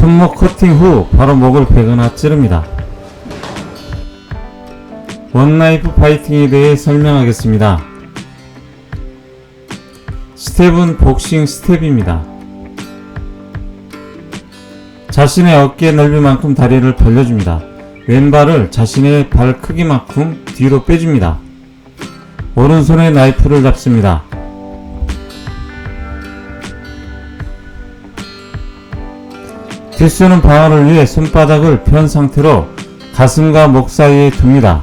손목 커팅 후 바로 목을 베거나 찌릅니다. 원나이프 파이팅에 대해 설명하겠습니다. 스텝은 복싱 스텝입니다. 자신의 어깨 넓이만큼 다리를 벌려줍니다. 왼발을 자신의 발 크기만큼 뒤로 빼줍니다. 오른손에 나이프를 잡습니다. 뒷수는 방어를 위해 손바닥을 편 상태로 가슴과 목 사이에 둡니다.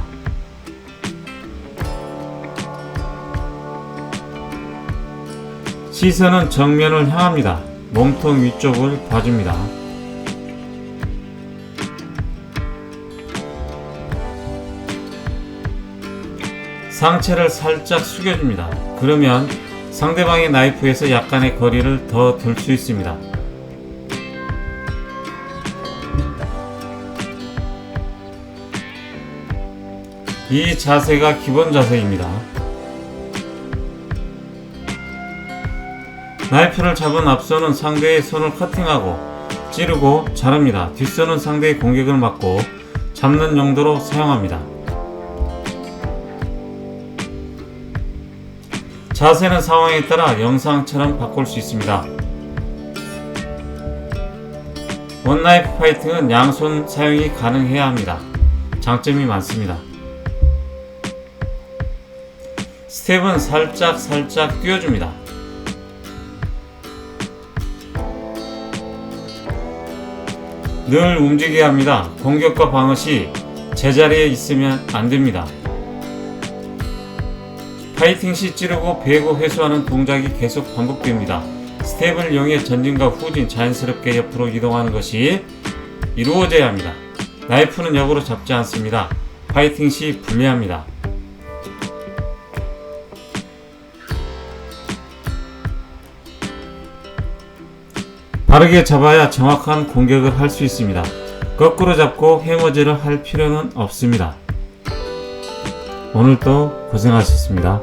시선은 정면을 향합니다. 몸통 위쪽을 봐줍니다. 상체를 살짝 숙여줍니다. 그러면 상대방의 나이프에서 약간의 거리를 더 둘 수 있습니다. 이 자세가 기본 자세입니다. 나이프를 잡은 앞손은 상대의 손을 커팅하고 찌르고 자릅니다. 뒷손은 상대의 공격을 막고 잡는 용도로 사용합니다. 자세는 상황에 따라 영상처럼 바꿀 수 있습니다. 원나이프 파이팅은 양손 사용이 가능해야 합니다. 장점이 많습니다. 스텝은 살짝 살짝 띄워줍니다. 늘 움직여야 합니다. 공격과 방어 시 제자리에 있으면 안 됩니다. 파이팅 시 찌르고 베고 회수하는 동작이 계속 반복됩니다. 스텝을 이용해 전진과 후진 자연스럽게 옆으로 이동하는 것이 이루어져야 합니다. 나이프는 역으로 잡지 않습니다. 파이팅 시 불리합니다. 바르게 잡아야 정확한 공격을 할 수 있습니다. 거꾸로 잡고 해머지를 할 필요는 없습니다. 오늘도 고생하셨습니다.